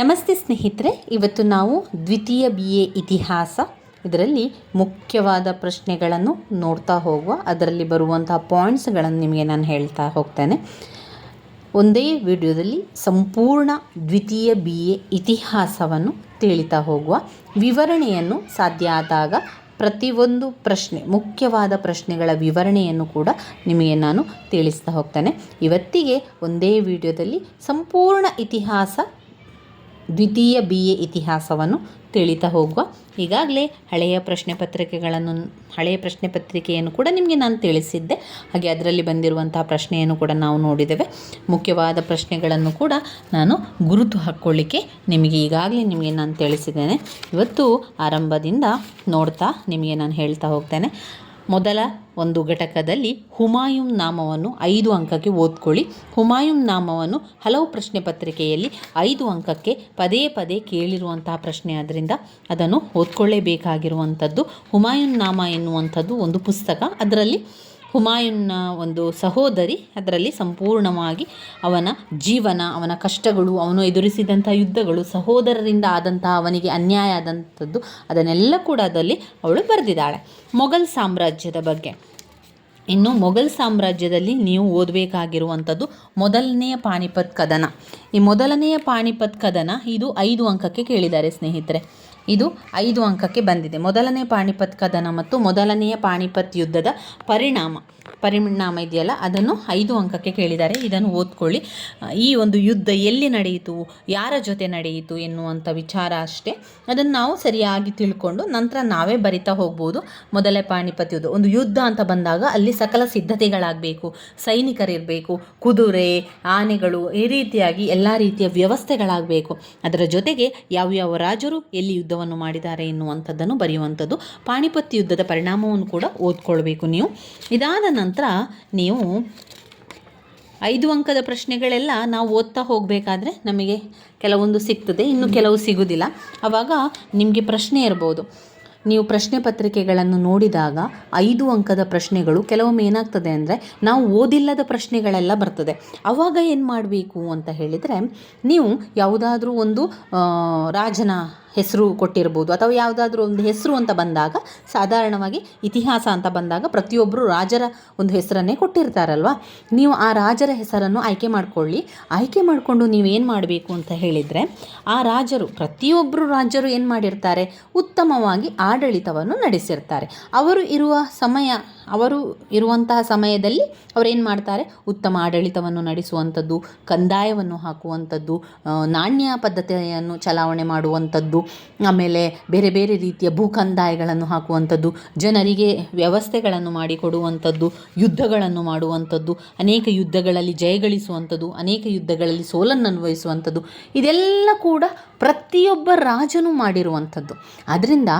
ನಮಸ್ತೆ ಸ್ನೇಹಿತರೆ, ಇವತ್ತು ನಾವು ದ್ವಿತೀಯ ಬಿ ಎ ಇತಿಹಾಸ, ಇದರಲ್ಲಿ ಮುಖ್ಯವಾದ ಪ್ರಶ್ನೆಗಳನ್ನು ನೋಡ್ತಾ ಹೋಗುವ, ಅದರಲ್ಲಿ ಬರುವಂತಹ ಪಾಯಿಂಟ್ಸ್ಗಳನ್ನು ನಿಮಗೆ ನಾನು ಹೇಳ್ತಾ ಹೋಗ್ತೇನೆ. ಒಂದೇ ವಿಡಿಯೋದಲ್ಲಿ ಸಂಪೂರ್ಣ ದ್ವಿತೀಯ ಬಿ ಎ ಇತಿಹಾಸವನ್ನು ತಿಳಿತಾ ಹೋಗುವ ವಿವರಣೆಯನ್ನು ಸಾಧ್ಯ ಆದಾಗ ಪ್ರತಿಯೊಂದು ಪ್ರಶ್ನೆ, ಮುಖ್ಯವಾದ ಪ್ರಶ್ನೆಗಳ ವಿವರಣೆಯನ್ನು ಕೂಡ ನಿಮಗೆ ನಾನು ತಿಳಿಸ್ತಾ ಹೋಗ್ತೇನೆ. ಇವತ್ತಿಗೆ ಒಂದೇ ವಿಡಿಯೋದಲ್ಲಿ ಸಂಪೂರ್ಣ ಇತಿಹಾಸ ದ್ವಿತೀಯ ಬಿ ಎ ಇತಿಹಾಸವನ್ನು ತಿಳಿತಾ ಹೋಗುವ. ಈಗಾಗಲೇ ಹಳೆಯ ಪ್ರಶ್ನೆ ಪತ್ರಿಕೆಗಳನ್ನು, ಹಳೆಯ ಪ್ರಶ್ನೆ ಪತ್ರಿಕೆಯನ್ನು ಕೂಡ ನಿಮಗೆ ನಾನು ತಿಳಿಸಿದ್ದೆ. ಹಾಗೆ ಅದರಲ್ಲಿ ಬಂದಿರುವಂತಹ ಪ್ರಶ್ನೆಯನ್ನು ಕೂಡ ನಾವು ನೋಡಿದ್ದೇವೆ. ಮುಖ್ಯವಾದ ಪ್ರಶ್ನೆಗಳನ್ನು ಕೂಡ ನಾನು ಗುರುತು ಹಾಕ್ಕೊಳ್ಳಿಕ್ಕೆ ನಿಮಗೆ ಈಗಾಗಲೇ ನಿಮಗೆ ನಾನು ತಿಳಿಸಿದ್ದೇನೆ. ಇವತ್ತು ಆರಂಭದಿಂದ ನೋಡ್ತಾ ನಿಮಗೆ ನಾನು ಹೇಳ್ತಾ ಹೋಗ್ತೇನೆ. ಮೊದಲ ಒಂದು ಘಟಕದಲ್ಲಿ ಹುಮಾಯೂನ್ ನಾಮವನ್ನು ಐದು ಅಂಕಕ್ಕೆ ಓದ್ಕೊಳ್ಳಿ. ಹುಮಾಯೂನ್ ನಾಮವನ್ನು ಹಲವು ಪ್ರಶ್ನೆ ಪತ್ರಿಕೆಯಲ್ಲಿ ಐದು ಅಂಕಕ್ಕೆ ಪದೇ ಪದೇ ಕೇಳಿರುವಂತಹ ಪ್ರಶ್ನೆ ಆದ್ದರಿಂದ ಅದನ್ನು ಓದ್ಕೊಳ್ಳೇಬೇಕಾಗಿರುವಂಥದ್ದು. ಹುಮಾಯೂನ್ ನಾಮ ಎನ್ನುವಂಥದ್ದು ಒಂದು ಪುಸ್ತಕ. ಅದರಲ್ಲಿ ಹುಮಾಯೂನ್ನ ಒಂದು ಸಹೋದರಿ ಅದರಲ್ಲಿ ಸಂಪೂರ್ಣವಾಗಿ ಅವನ ಜೀವನ, ಅವನ ಕಷ್ಟಗಳು, ಅವನು ಎದುರಿಸಿದಂಥ ಯುದ್ಧಗಳು, ಸಹೋದರರಿಂದ ಆದಂತಹ ಅವನಿಗೆ ಅನ್ಯಾಯ ಆದಂಥದ್ದು, ಅದನ್ನೆಲ್ಲ ಕೂಡ ಅದರಲ್ಲಿ ಅವಳು ಬರೆದಿದ್ದಾಳೆ. ಮೊಘಲ್ ಸಾಮ್ರಾಜ್ಯದ ಬಗ್ಗೆ. ಇನ್ನು ಮೊಘಲ್ ಸಾಮ್ರಾಜ್ಯದಲ್ಲಿ ನೀವು ಓದಬೇಕಾಗಿರುವಂಥದ್ದು ಮೊದಲನೆಯ ಪಾಣಿಪತ್ ಕದನ. ಈ ಮೊದಲನೆಯ ಪಾಣಿಪತ್ ಕದನ ಇದು ಐದು ಅಂಕಕ್ಕೆ ಕೇಳಿದ್ದಾರೆ ಸ್ನೇಹಿತರೆ. ಇದು ಐದು ಅಂಕಕ್ಕೆ ಬಂದಿದೆ. ಮೊದಲನೇ ಪಾಣಿಪತ್ ಕದನ ಮತ್ತು ಮೊದಲನೆಯ ಪಾಣಿಪತ್ ಯುದ್ಧದ ಪರಿಣಾಮ. ಪರಿಣಾಮ ಇದೆಯಲ್ಲ ಅದನ್ನು ಐದು ಅಂಕಕ್ಕೆ ಕೇಳಿದ್ದಾರೆ. ಇದನ್ನು ಓದ್ಕೊಳ್ಳಿ. ಈ ಒಂದು ಯುದ್ಧ ಎಲ್ಲಿ ನಡೆಯಿತು, ಯಾರ ಜೊತೆ ನಡೆಯಿತು ಎನ್ನುವಂಥ ವಿಚಾರ ಅಷ್ಟೇ. ಅದನ್ನು ನಾವು ಸರಿಯಾಗಿ ತಿಳ್ಕೊಂಡು ನಂತರ ನಾವೇ ಬರಿತಾ ಹೋಗ್ಬೋದು. ಮೊದಲೇ ಪಾಣಿಪತಿ ಯುದ್ಧ ಒಂದು ಯುದ್ಧ ಅಂತ ಬಂದಾಗ ಅಲ್ಲಿ ಸಕಲ ಸಿದ್ಧತೆಗಳಾಗಬೇಕು. ಸೈನಿಕರಿರಬೇಕು, ಕುದುರೆ, ಆನೆಗಳು ಈ ರೀತಿಯಾಗಿ ಎಲ್ಲ ರೀತಿಯ ವ್ಯವಸ್ಥೆಗಳಾಗಬೇಕು. ಅದರ ಜೊತೆಗೆ ಯಾವ್ಯಾವ ರಾಜರು ಎಲ್ಲಿ ಯುದ್ಧವನ್ನು ಮಾಡಿದ್ದಾರೆ ಎನ್ನುವಂಥದ್ದನ್ನು ಬರೆಯುವಂಥದ್ದು. ಪಾಣಿಪತ್ ಯುದ್ಧದ ಪರಿಣಾಮವನ್ನು ಕೂಡ ಓದ್ಕೊಳ್ಬೇಕು ನೀವು. ಇದಾದ ನಂತರ ನೀವು ಐದು ಅಂಕದ ಪ್ರಶ್ನೆಗಳೆಲ್ಲ ನಾವು ಓದ್ತಾ ಹೋಗಬೇಕಾದ್ರೆ ನಮಗೆ ಕೆಲವೊಂದು ಸಿಗ್ತದೆ, ಇನ್ನು ಕೆಲವು ಸಿಗುವುದಿಲ್ಲ ಆವಾಗ ನಿಮಗೆ ಪ್ರಶ್ನೆ ಇರ್ಬೋದು. ನೀವು ಪ್ರಶ್ನೆ ಪತ್ರಿಕೆಗಳನ್ನು ನೋಡಿದಾಗ ಐದು ಅಂಕದ ಪ್ರಶ್ನೆಗಳು ಕೆಲವೊಮ್ಮೆ ಏನಾಗ್ತದೆ ಅಂದರೆ ನಾವು ಓದಿಲ್ಲದ ಪ್ರಶ್ನೆಗಳೆಲ್ಲ ಬರ್ತದೆ. ಆವಾಗ ಏನು ಮಾಡಬೇಕು ಅಂತ ಹೇಳಿದರೆ ನೀವು ಯಾವುದಾದ್ರೂ ಒಂದು ರಾಜನ ಹೆಸರು ಕೊಟ್ಟಿರ್ಬೋದು ಅಥವಾ ಯಾವುದಾದ್ರೂ ಒಂದು ಹೆಸರು ಅಂತ ಬಂದಾಗ, ಸಾಧಾರಣವಾಗಿ ಇತಿಹಾಸ ಅಂತ ಬಂದಾಗ ಪ್ರತಿಯೊಬ್ಬರು ರಾಜರ ಒಂದು ಹೆಸರನ್ನೇ ಕೊಟ್ಟಿರ್ತಾರಲ್ವ? ನೀವು ಆ ರಾಜರ ಹೆಸರನ್ನು ಆಯ್ಕೆ ಮಾಡಿಕೊಳ್ಳಿ. ಆಯ್ಕೆ ಮಾಡಿಕೊಂಡು ನೀವೇನು ಮಾಡಬೇಕು ಅಂತ ಹೇಳಿದರೆ, ಆ ರಾಜರು ಪ್ರತಿಯೊಬ್ಬರು ರಾಜರು ಏನು ಮಾಡಿರ್ತಾರೆ? ಉತ್ತಮವಾಗಿ ಆಡಳಿತವನ್ನು ನಡೆಸಿರ್ತಾರೆ. ಅವರು ಇರುವ ಸಮಯ ಅವರು ಇರುವಂತಹ ಸಮಯದಲ್ಲಿ ಅವರೇನು ಮಾಡ್ತಾರೆ? ಉತ್ತಮ ಆಡಳಿತವನ್ನು ನಡೆಸುವಂಥದ್ದು, ಕಂದಾಯವನ್ನು ಹಾಕುವಂಥದ್ದು ನಾಣ್ಯ ಪದ್ಧತಿಯನ್ನು ಚಲಾವಣೆ ಮಾಡುವಂಥದ್ದು, ಆಮೇಲೆ ಬೇರೆ ಬೇರೆ ರೀತಿಯ ಭೂ ಕಂದಾಯಗಳನ್ನು ಹಾಕುವಂಥದ್ದು, ಜನರಿಗೆ ವ್ಯವಸ್ಥೆಗಳನ್ನು ಮಾಡಿಕೊಡುವಂಥದ್ದು, ಯುದ್ಧಗಳನ್ನು ಮಾಡುವಂಥದ್ದು, ಅನೇಕ ಯುದ್ಧಗಳಲ್ಲಿ ಜಯಗಳಿಸುವಂಥದ್ದು ಅನೇಕ ಯುದ್ಧಗಳಲ್ಲಿ ಸೋಲನ್ನು ಅನುಭವಿಸುವಂಥದ್ದು, ಇದೆಲ್ಲ ಕೂಡ ಪ್ರತಿಯೊಬ್ಬ ರಾಜನು ಮಾಡಿರುವಂಥದ್ದು. ಅದರಿಂದ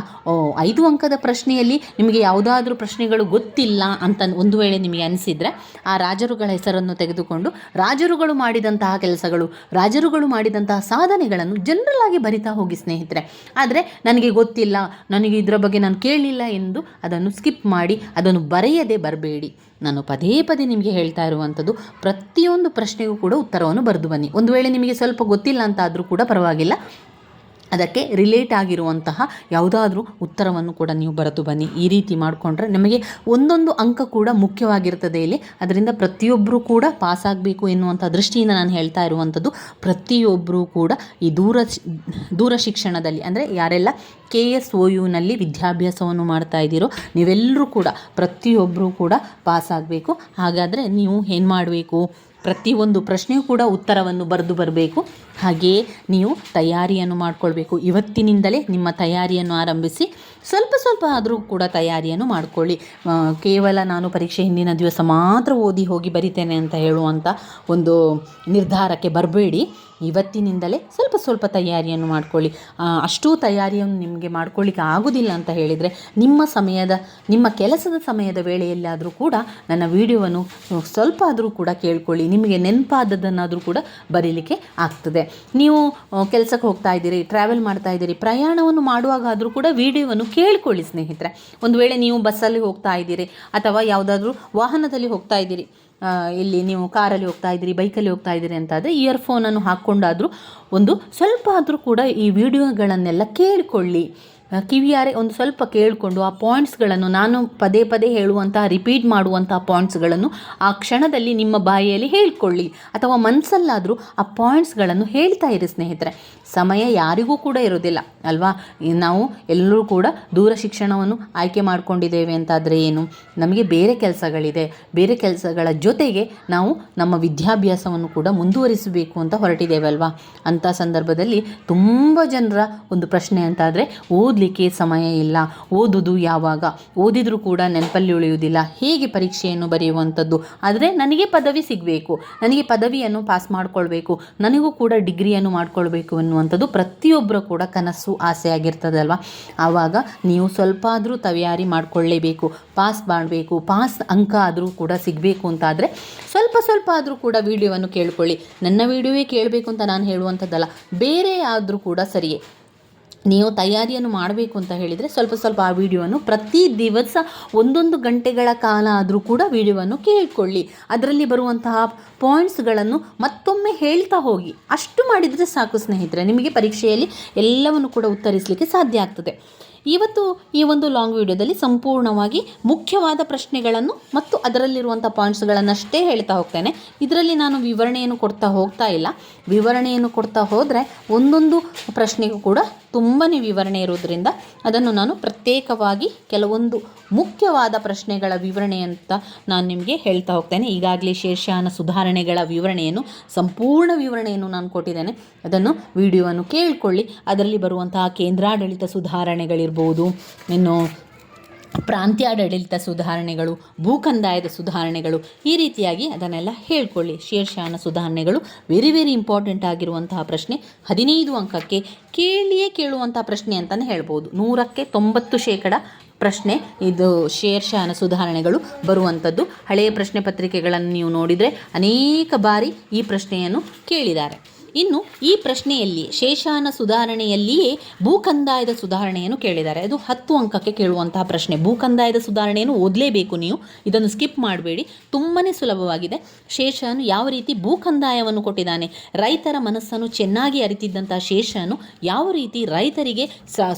ಐದು ಅಂಕದ ಪ್ರಶ್ನೆಯಲ್ಲಿ ನಿಮಗೆ ಯಾವುದಾದ್ರೂ ಪ್ರಶ್ನೆಗಳು ಗೊತ್ತಿಲ್ಲ ಅಂತ ಒಂದು ವೇಳೆ ನಿಮಗೆ ಅನಿಸಿದರೆ ಆ ರಾಜರುಗಳ ಹೆಸರನ್ನು ತೆಗೆದುಕೊಂಡು ರಾಜರುಗಳು ಮಾಡಿದಂತಹ ಕೆಲಸಗಳು, ರಾಜರುಗಳು ಮಾಡಿದಂತಹ ಸಾಧನೆಗಳನ್ನು ಜನರಲ್ ಆಗಿ ಬರಿತಾ ಹೋಗಿ ಸ್ನೇಹಿತರೆ. ಆದರೆ ನನಗೆ ಗೊತ್ತಿಲ್ಲ, ನನಗೆ ಇದರ ಬಗ್ಗೆ ನಾನು ಕೇಳಿಲ್ಲ ಎಂದು ಅದನ್ನು ಸ್ಕಿಪ್ ಮಾಡಿ, ಅದನ್ನು ಬರೆಯದೆ ಬರಬೇಡಿ. ನಾನು ಪದೇ ಪದೇ ನಿಮಗೆ ಹೇಳ್ತಾ ಇರುವಂಥದ್ದು, ಪ್ರತಿಯೊಂದು ಪ್ರಶ್ನೆಗೂ ಕೂಡ ಉತ್ತರವನ್ನು ಬರೆದು ಬನ್ನಿ. ಒಂದು ವೇಳೆ ನಿಮಗೆ ಸ್ವಲ್ಪ ಗೊತ್ತಿಲ್ಲ ಅಂತ ಆದರೂ ಕೂಡ ಪರವಾಗಿಲ್ಲ. ಅದಕ್ಕೆ ರಿಲೇಟ್ ಆಗಿರುವಂತಹ ಯಾವುದಾದ್ರೂ ಉತ್ತರವನ್ನು ಕೂಡ ನೀವು ಬರೆದು ಬನ್ನಿ. ಈ ರೀತಿ ಮಾಡಿಕೊಂಡ್ರೆ ನಿಮಗೆ ಒಂದೊಂದು ಅಂಕ ಕೂಡ ಮುಖ್ಯವಾಗಿರ್ತದೆ ಇಲ್ಲಿ. ಅದರಿಂದ ಪ್ರತಿಯೊಬ್ಬರೂ ಕೂಡ ಪಾಸ್ ಆಗಬೇಕು ಎನ್ನುವಂಥ ದೃಷ್ಟಿಯಿಂದ ನಾನು ಹೇಳ್ತಾ ಇರುವಂಥದ್ದು ಪ್ರತಿಯೊಬ್ಬರೂ ಕೂಡ ಈ ದೂರ ದೂರ ಶಿಕ್ಷಣದಲ್ಲಿ ಅಂದರೆ ಯಾರೆಲ್ಲ ಕೆ ಎಸ್ ಒ ಯುನಲ್ಲಿ ವಿದ್ಯಾಭ್ಯಾಸವನ್ನು ಮಾಡ್ತಾ ಇದ್ದೀರೋ ನೀವೆಲ್ಲರೂ ಕೂಡ ಪ್ರತಿಯೊಬ್ಬರೂ ಕೂಡ ಪಾಸ್ ಆಗಬೇಕು. ಹಾಗಾದರೆ ನೀವು ಏನು ಮಾಡಬೇಕು? ಪ್ರತಿಯೊಂದು ಪ್ರಶ್ನೆಯೂ ಕೂಡ ಉತ್ತರವನ್ನು ಬರೆದು ಬರಬೇಕು. ಹಾಗೆಯೇ ನೀವು ತಯಾರಿಯನ್ನು ಮಾಡಿಕೊಳ್ಬೇಕು. ಇವತ್ತಿನಿಂದಲೇ ನಿಮ್ಮ ತಯಾರಿಯನ್ನು ಆರಂಭಿಸಿ ಸ್ವಲ್ಪ ಸ್ವಲ್ಪ ಆದರೂ ಕೂಡ ತಯಾರಿಯನ್ನು ಮಾಡಿಕೊಳ್ಳಿ. ಕೇವಲ ನಾನು ಪರೀಕ್ಷೆ ಹಿಂದಿನ ದಿವಸ ಮಾತ್ರ ಓದಿ ಹೋಗಿ ಬರಿತೇನೆ ಅಂತ ಹೇಳುವಂಥ ಒಂದು ನಿರ್ಧಾರಕ್ಕೆ ಬರಬೇಡಿ. ಇವತ್ತಿನಿಂದಲೇ ಸ್ವಲ್ಪ ಸ್ವಲ್ಪ ತಯಾರಿಯನ್ನು ಮಾಡಿಕೊಳ್ಳಿ. ಅಷ್ಟೂ ತಯಾರಿಯನ್ನು ನಿಮಗೆ ಮಾಡ್ಕೊಳ್ಳಿಕ್ಕೆ ಆಗೋದಿಲ್ಲ ಅಂತ ಹೇಳಿದರೆ ನಿಮ್ಮ ಸಮಯದ, ನಿಮ್ಮ ಕೆಲಸದ ಸಮಯದ ವೇಳೆಯಲ್ಲಾದರೂ ಕೂಡ ನನ್ನ ವಿಡಿಯೋವನ್ನು ಸ್ವಲ್ಪ ಆದರೂ ಕೂಡ ಕೇಳ್ಕೊಳ್ಳಿ. ನಿಮಗೆ ನೆನಪಾದದ್ದನ್ನಾದರೂ ಕೂಡ ಬರೀಲಿಕ್ಕೆ ಆಗ್ತದೆ. ನೀವು ಕೆಲಸಕ್ಕೆ ಹೋಗ್ತಾ ಇದ್ದೀರಿ ಟ್ರಾವೆಲ್ ಮಾಡ್ತಾ ಇದ್ದೀರಿ, ಪ್ರಯಾಣವನ್ನು ಮಾಡುವಾಗ ಆದರೂ ಕೂಡ ವಿಡಿಯೋವನ್ನು ಕೇಳ್ಕೊಳ್ಳಿ ಸ್ನೇಹಿತರೆ. ಒಂದು ವೇಳೆ ನೀವು ಬಸ್ಸಲ್ಲಿ ಹೋಗ್ತಾ ಇದ್ದೀರಿ ಅಥವಾ ಯಾವುದಾದ್ರೂ ವಾಹನದಲ್ಲಿ ಹೋಗ್ತಾ ಇದ್ದೀರಿ ಇಲ್ಲಿ ನೀವು ಕಾರಲ್ಲಿ ಹೋಗ್ತಾ ಇದ್ದೀರಿ ಬೈಕಲ್ಲಿ ಹೋಗ್ತಾ ಇದ್ದೀರಿ ಅಂತಾದರೆ ಇಯರ್ಫೋನನ್ನು ಹಾಕ್ಕೊಂಡಾದರೂ ಒಂದು ಸ್ವಲ್ಪ ಆದರೂ ಕೂಡ ಈ ವಿಡಿಯೋಗಳನ್ನೆಲ್ಲ ಕೇಳಿಕೊಳ್ಳಿ. ಕಿವಿಯಾರೆ ಒಂದು ಸ್ವಲ್ಪ ಕೇಳಿಕೊಂಡು ಆ ಪಾಯಿಂಟ್ಸ್ಗಳನ್ನು ನಾನು ಪದೇ ಪದೇ ಹೇಳುವಂತಹ ರಿಪೀಟ್ ಮಾಡುವಂತಹ ಪಾಯಿಂಟ್ಸ್ಗಳನ್ನು ಆ ಕ್ಷಣದಲ್ಲಿ ನಿಮ್ಮ ಬಾಯಿಯಲ್ಲಿ ಹೇಳ್ಕೊಳ್ಳಿ. ಅಥವಾ ಮನಸ್ಸಲ್ಲಾದರೂ ಆ ಪಾಯಿಂಟ್ಸ್ಗಳನ್ನು ಹೇಳ್ತಾ ಇರಿ ಸ್ನೇಹಿತರೆ. ಸಮಯ ಯಾರಿಗೂ ಕೂಡ ಇರೋದಿಲ್ಲ ಅಲ್ವಾ? ನಾವು ಎಲ್ಲರೂ ಕೂಡ ದೂರ ಶಿಕ್ಷಣವನ್ನು ಆಯ್ಕೆ ಮಾಡಿಕೊಂಡಿದ್ದೇವೆ ಅಂತಾದರೆ ಏನು? ನಮಗೆ ಬೇರೆ ಕೆಲಸಗಳಿದೆ. ಬೇರೆ ಕೆಲಸಗಳ ಜೊತೆಗೆ ನಾವು ನಮ್ಮ ವಿದ್ಯಾಭ್ಯಾಸವನ್ನು ಕೂಡ ಮುಂದುವರಿಸಬೇಕು ಅಂತ ಹೊರಟಿದ್ದೇವೆ, ಅಲ್ವಾ? ಅಂಥ ಸಂದರ್ಭದಲ್ಲಿ ತುಂಬ ಜನರ ಒಂದು ಪ್ರಶ್ನೆ ಅಂತಾದರೆ, ಓದಲಿಕ್ಕೆ ಸಮಯ ಇಲ್ಲ. ಓದುದು ಯಾವಾಗ? ಓದಿದರೂ ಕೂಡ ನೆನಪಲ್ಲಿ ಉಳಿಯುವುದಿಲ್ಲ. ಹೇಗೆ ಪರೀಕ್ಷೆಯನ್ನು ಬರೆಯುವಂಥದ್ದು? ಆದರೆ ನನಗೆ ಪದವಿ ಸಿಗಬೇಕು. ನನಗೆ ಪದವಿಯನ್ನು ಪಾಸ್ ಮಾಡಿಕೊಳ್ಬೇಕು. ನನಗೂ ಕೂಡ ಡಿಗ್ರಿಯನ್ನು ಮಾಡಿಕೊಳ್ಬೇಕು ಅನ್ನುವಂಥದ್ದು ಪ್ರತಿಯೊಬ್ಬರು ಕೂಡ ಕನಸು, ಆಸೆ ಆಗಿರ್ತದಲ್ವ ಆವಾಗ ನೀವು ಸ್ವಲ್ಪ ಆದರೂ ತಯಾರಿ ಮಾಡಿಕೊಳ್ಳೇಬೇಕು. ಪಾಸ್ ಮಾಡಬೇಕು. ಪಾಸ್ ಅಂಕ ಆದರೂ ಕೂಡ ಸಿಗಬೇಕು ಅಂತಾದರೆ ಸ್ವಲ್ಪ ಸ್ವಲ್ಪ ಆದರೂ ಕೂಡ ವಿಡಿಯೋವನ್ನು ಕೇಳಿಕೊಳ್ಳಿ. ನನ್ನ ವಿಡಿಯೋವೇ ಕೇಳಬೇಕು ಅಂತ ನಾನು ಹೇಳುವಂಥದ್ದಲ್ಲ. ಬೇರೆ ಆದರೂ ಕೂಡ ಸರಿಯೇ. ನೀವು ತಯಾರಿಯನ್ನು ಮಾಡಬೇಕು ಅಂತ ಹೇಳಿದರೆ ಸ್ವಲ್ಪ ಸ್ವಲ್ಪ ಆ ವಿಡಿಯೋವನ್ನು ಪ್ರತಿ ದಿವಸ ಒಂದೊಂದು ಗಂಟೆಗಳ ಕಾಲ ಆದರೂ ಕೂಡ ವಿಡಿಯೋವನ್ನು ಕೇಳಿಕೊಳ್ಳಿ. ಅದರಲ್ಲಿ ಬರುವಂತಹ ಪಾಯಿಂಟ್ಸ್ಗಳನ್ನು ಮತ್ತೊಮ್ಮೆ ಹೇಳ್ತಾ ಹೋಗಿ. ಅಷ್ಟು ಮಾಡಿದರೆ ಸಾಕು ಸ್ನೇಹಿತರೆ, ನಿಮಗೆ ಪರೀಕ್ಷೆಯಲ್ಲಿ ಎಲ್ಲವನ್ನು ಕೂಡ ಉತ್ತರಿಸಲಿಕ್ಕೆ ಸಾಧ್ಯ ಆಗ್ತದೆ. ಇವತ್ತು ಈ ಒಂದು ಲಾಂಗ್ ವಿಡಿಯೋದಲ್ಲಿ ಸಂಪೂರ್ಣವಾಗಿ ಮುಖ್ಯವಾದ ಪ್ರಶ್ನೆಗಳನ್ನು ಮತ್ತು ಅದರಲ್ಲಿರುವಂಥ ಪಾಯಿಂಟ್ಸ್ಗಳನ್ನಷ್ಟೇ ಹೇಳ್ತಾ ಹೋಗ್ತೇನೆ. ಇದರಲ್ಲಿ ನಾನು ವಿವರಣೆಯನ್ನು ಕೊಡ್ತಾ ಹೋಗ್ತಾ ಇಲ್ಲ. ವಿವರಣೆಯನ್ನು ಕೊಡ್ತಾ ಹೋದರೆ ಒಂದೊಂದು ಪ್ರಶ್ನೆಗೂ ಕೂಡ ತುಂಬಾ ವಿವರಣೆ ಇರೋದ್ರಿಂದ ಅದನ್ನು ನಾನು ಪ್ರತ್ಯೇಕವಾಗಿ ಕೆಲವೊಂದು ಮುಖ್ಯವಾದ ಪ್ರಶ್ನೆಗಳ ವಿವರಣೆ ಅಂತ ನಾನು ನಿಮಗೆ ಹೇಳ್ತಾ ಹೋಗ್ತೇನೆ. ಈಗಾಗಲೇ ಶೇರ್ಷಾನ ಸುಧಾರಣೆಗಳ ವಿವರಣೆಯನ್ನು, ಸಂಪೂರ್ಣ ವಿವರಣೆಯನ್ನು ನಾನು ಕೊಟ್ಟಿದ್ದೇನೆ. ಅದನ್ನು ವಿಡಿಯೋವನ್ನು ಕೇಳಿಕೊಳ್ಳಿ. ಅದರಲ್ಲಿ ಬರುವಂತಹ ಕೇಂದ್ರಾಡಳಿತ ಸುಧಾರಣೆಗಳಿರ್ಬೋದು, ಇನ್ನು ಪ್ರಾಂತ್ಯಾಡಳಿತ ಸುಧಾರಣೆಗಳು, ಭೂಕಂದಾಯದ ಸುಧಾರಣೆಗಳು, ಈ ರೀತಿಯಾಗಿ ಅದನ್ನೆಲ್ಲ ಹೇಳ್ಕೊಳ್ಳಿ. ಶೇರ್ಷಾನ ಸುಧಾರಣೆಗಳು ವೆರಿ ವೆರಿ ಇಂಪಾರ್ಟೆಂಟ್ ಆಗಿರುವಂತಹ ಪ್ರಶ್ನೆ. ಹದಿನೈದು ಅಂಕಕ್ಕೆ ಕೇಳಿಯೇ ಕೇಳುವಂತಹ ಪ್ರಶ್ನೆ ಅಂತಲೇ ಹೇಳ್ಬೋದು. ನೂರಕ್ಕೆ ತೊಂಬತ್ತು ಶೇಕಡ ಪ್ರಶ್ನೆ. ಇದು ಶೇರ್ಷಾನ ಸುಧಾರಣೆಗಳು ಬರುವಂಥದ್ದು. ಹಳೆಯ ಪ್ರಶ್ನೆ ಪತ್ರಿಕೆಗಳನ್ನು ನೀವು ನೋಡಿದರೆ ಅನೇಕ ಬಾರಿ ಈ ಪ್ರಶ್ನೆಯನ್ನು ಕೇಳಿದ್ದಾರೆ. ಇನ್ನು ಈ ಪ್ರಶ್ನೆಯಲ್ಲಿ ಶೇಷಾನ ಸುಧಾರಣೆಯಲ್ಲಿಯೇ ಭೂಕಂದಾಯದ ಸುಧಾರಣೆಯನ್ನು ಕೇಳಿದ್ದಾರೆ. ಅದು ಹತ್ತು ಅಂಕಕ್ಕೆ ಕೇಳುವಂತಹ ಪ್ರಶ್ನೆ. ಭೂಕಂದಾಯದ ಸುಧಾರಣೆಯನ್ನು ಓದಲೇಬೇಕು ನೀವು. ಇದನ್ನು ಸ್ಕಿಪ್ ಮಾಡಬೇಡಿ. ತುಂಬಾ ಸುಲಭವಾಗಿದೆ. ಶೇಷನು ಯಾವ ರೀತಿ ಭೂಕಂದಾಯವನ್ನು ಕೊಟ್ಟಿದ್ದಾನೆ? ರೈತರ ಮನಸ್ಸನ್ನು ಚೆನ್ನಾಗಿ ಅರಿತಿದ್ದಂತಹ ಶೇಷನು ಯಾವ ರೀತಿ ರೈತರಿಗೆ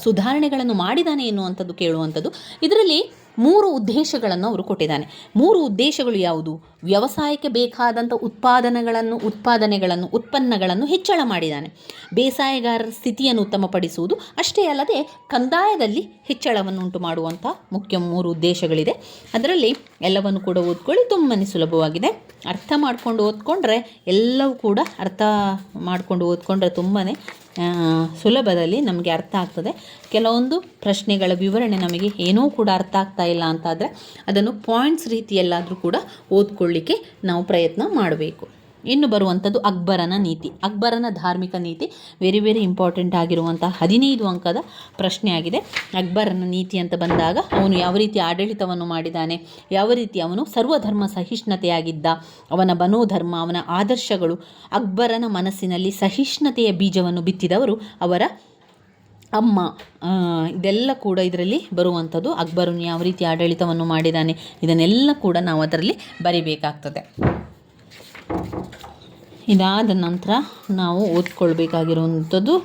ಸುಧಾರಣೆಗಳನ್ನು ಮಾಡಿದ್ದಾನೆ ಎನ್ನುವಂಥದ್ದು ಕೇಳುವಂಥದ್ದು. ಇದರಲ್ಲಿ ಮೂರು ಉದ್ದೇಶಗಳನ್ನು ಅವರು ಕೊಟ್ಟಿದ್ದಾನೆ. ಮೂರು ಉದ್ದೇಶಗಳು ಯಾವುದು? ವ್ಯವಸಾಯಕ್ಕೆ ಬೇಕಾದಂಥ ಉತ್ಪಾದನೆಗಳನ್ನು ಉತ್ಪಾದನೆಗಳನ್ನು, ಉತ್ಪನ್ನಗಳನ್ನು ಹೆಚ್ಚಳ ಮಾಡಿದ್ದಾನೆ. ಬೇಸಾಯಗಾರರ ಸ್ಥಿತಿಯನ್ನು ಉತ್ತಮಪಡಿಸುವುದು ಅಷ್ಟೇ ಅಲ್ಲದೆ ಕಂದಾಯದಲ್ಲಿ ಹೆಚ್ಚಳವನ್ನು ಉಂಟು ಮಾಡುವಂಥ ಮುಖ್ಯ ಮೂರು ಉದ್ದೇಶಗಳಿದೆ. ಅದರಲ್ಲಿ ಎಲ್ಲವನ್ನು ಕೂಡ ಓದ್ಕೊಳ್ಳಿ ತುಂಬಾ ಸುಲಭವಾಗಿದೆ. ಅರ್ಥ ಮಾಡಿಕೊಂಡು ಓದ್ಕೊಂಡ್ರೆ ಎಲ್ಲವೂ ಕೂಡ ಅರ್ಥ ಮಾಡಿಕೊಂಡು ಓದ್ಕೊಂಡ್ರೆ ತುಂಬಾ ಸುಲಭದಲ್ಲಿ ನಮಗೆ ಅರ್ಥ ಆಗ್ತದೆ. ಕೆಲವೊಂದು ಪ್ರಶ್ನೆಗಳ ವಿವರಣೆ ನಮಗೆ ಏನೂ ಕೂಡ ಅರ್ಥ ಆಗ್ತಾ ಇಲ್ಲ ಅಂತಾದರೆ ಅದನ್ನು ಪಾಯಿಂಟ್ಸ್ ರೀತಿಯಲ್ಲಾದರೂ ಕೂಡ ಓದ್ಕೊಳ್ಳಿಕ್ಕೆ ನಾವು ಪ್ರಯತ್ನ ಮಾಡಬೇಕು. ಇನ್ನು ಬರುವಂಥದ್ದು ಅಕ್ಬರನ ನೀತಿ. ಅಕ್ಬರನ ಧಾರ್ಮಿಕ ನೀತಿ ವೆರಿ ವೆರಿ ಇಂಪಾರ್ಟೆಂಟ್ ಆಗಿರುವಂಥ ಹದಿನೈದು ಅಂಕದ ಪ್ರಶ್ನೆ ಆಗಿದೆ ಅಕ್ಬರನ ನೀತಿ ಅಂತ ಬಂದಾಗ ಅವನು ಯಾವ ರೀತಿ ಆಡಳಿತವನ್ನು ಮಾಡಿದ್ದಾನೆ ಯಾವ ರೀತಿ ಅವನು ಸರ್ವಧರ್ಮ ಸಹಿಷ್ಣುತೆಯಾಗಿದ್ದ, ಅವನ ಮನೋಧರ್ಮ, ಅವನ ಆದರ್ಶಗಳು, ಅಕ್ಬರನ ಮನಸ್ಸಿನಲ್ಲಿ ಸಹಿಷ್ಣುತೆಯ ಬೀಜವನ್ನು ಬಿತ್ತಿದವರು ಅವರ ಅಮ್ಮ. ಇದೆಲ್ಲ ಕೂಡ ಇದರಲ್ಲಿ ಬರುವಂಥದ್ದು ಅಕ್ಬರನು ಯಾವ ರೀತಿ ಆಡಳಿತವನ್ನು ಮಾಡಿದ್ದಾನೆ ಇದನ್ನೆಲ್ಲ ಕೂಡ ನಾವು ಅದರಲ್ಲಿ ಬರಿಬೇಕಾಗ್ತದೆ. ಇದಾದ ನಂತರ ನಾವು ಓದ್ಕೊಳ್ಬೇಕಾಗಿರುವಂಥದ್ದು